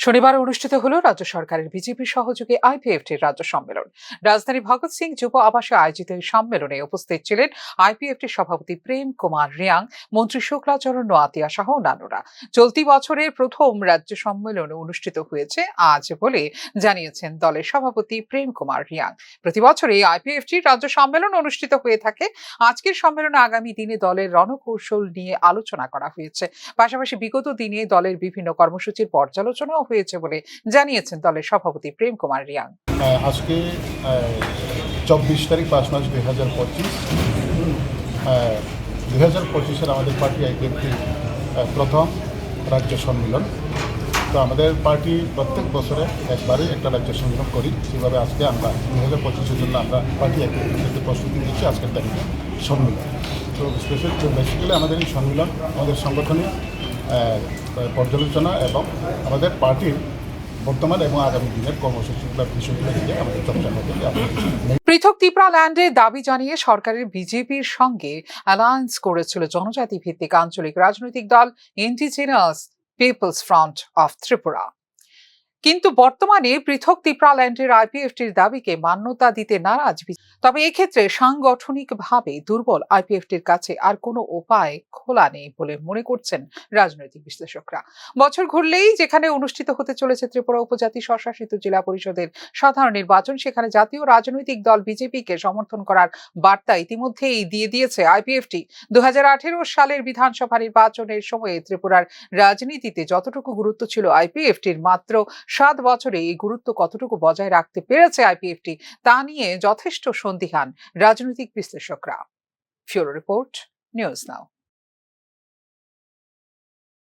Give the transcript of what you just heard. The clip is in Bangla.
শনিবার অনুষ্ঠিত হল রাজ্য সরকারের বিজেপি সহযোগী আইপিএফটির রাজ্য সম্মেলন। রাজধানী ভগৎ সিং যুব আবাসে আয়োজিত এই সম্মেলনে উপস্থিত ছিলেন আইপিএফটির সভাপতি প্রেম কুমার রিয়াং, মন্ত্রী শুক্লাচরণ নোয়াতিয়া সহ অন্যান্যরা। চলতি বছরের প্রথম রাজ্য সম্মেলন অনুষ্ঠিত হয়েছে আজ বলে জানিয়েছেন দলের সভাপতি প্রেম কুমার রিয়াং। প্রতি বছরই আইপিএফটির রাজ্য সম্মেলন অনুষ্ঠিত হয়ে থাকে। আজকের সম্মেলনে আগামী দিনে দলের রণকৌশল নিয়ে আলোচনা করা হয়েছে। পাশাপাশি বিগত দিনে দলের বিভিন্ন কর্মসূচির পর্যালোচনাও হয়েছে বলে জানিয়েছেন দলের সভাপতি প্রেম কুমার রিয়াং। আজকে চব্বিশ তারিখ পাঁচ মাস দুই হাজার পঁচিশ দুই হাজার পঁচিশের আমাদের পার্টি আইপিএফটি প্রথম রাজ্য সম্মেলন। তো আমাদের পার্টি প্রত্যেক বছরে একবারই একটা রাজ্য সম্মেলন করি। সেভাবে আজকে আমরা দুই হাজার পঁচিশের জন্য আমরা পার্টি আইপিএফটি প্রস্তুতি নিচ্ছি আজকের তারিখে সম্মেলন। তো স্পেশাল বেসিক্যালি আমাদের এই সম্মেলন আমাদের সাংগঠনিক আহ, পর্যালোচনা এবং আমাদের পার্টির বর্তমান এবং আগামী দিনের কর্মসূচিগুলো বিষয়গুলো নিয়ে আমাদের চর্চা হবে। পৃথক ত্রিপুরা ল্যান্ডের দাবি জানিয়ে সরকারের বিজেপির সঙ্গে অ্যালায়েন্স করেছিল জনজাতি ভিত্তিক আঞ্চলিক রাজনৈতিক দল indigenous people's front of Tripura. কিন্তু বর্তমানে পৃথক ত্রিপুরা ল্যান্ডের আইপিএফটির দাবিকে মান্যতা দিতে নারাজ তবে এক্ষেত্রে সাংগঠনিকভাবে দুর্বল আইপিএফটির কাছে আর কোনো উপায় খোলা নেই বলে মনে করছেন রাজনৈতিক বিশ্লেষকরা। বছর ঘুরলেই যেখানে অনুষ্ঠিত হতে চলেছে ত্রিপুরা উপজাতি স্বশাসিত জেলা পরিষদের সাধারণ নির্বাচন, সেখানে জাতীয় রাজনৈতিক দল বিজেপিকে সমর্থন করার বার্তা ইতিমধ্যেই দিয়ে দিয়েছে আইপিএফটি। দু হাজার আঠেরো সালের বিধানসভা নির্বাচনের সময়ে ত্রিপুরার রাজনীতিতে যতটুকু গুরুত্ব ছিল আইপিএফটির, মাত্র সাত বছরে এই গুরুত্ব কতটুকু বজায় রাখতে পেরেছে আইপিএফটি তা নিয়ে যথেষ্ট সন্দিহান রাজনৈতিক বিশ্লেষকরা। Bureau report, news now.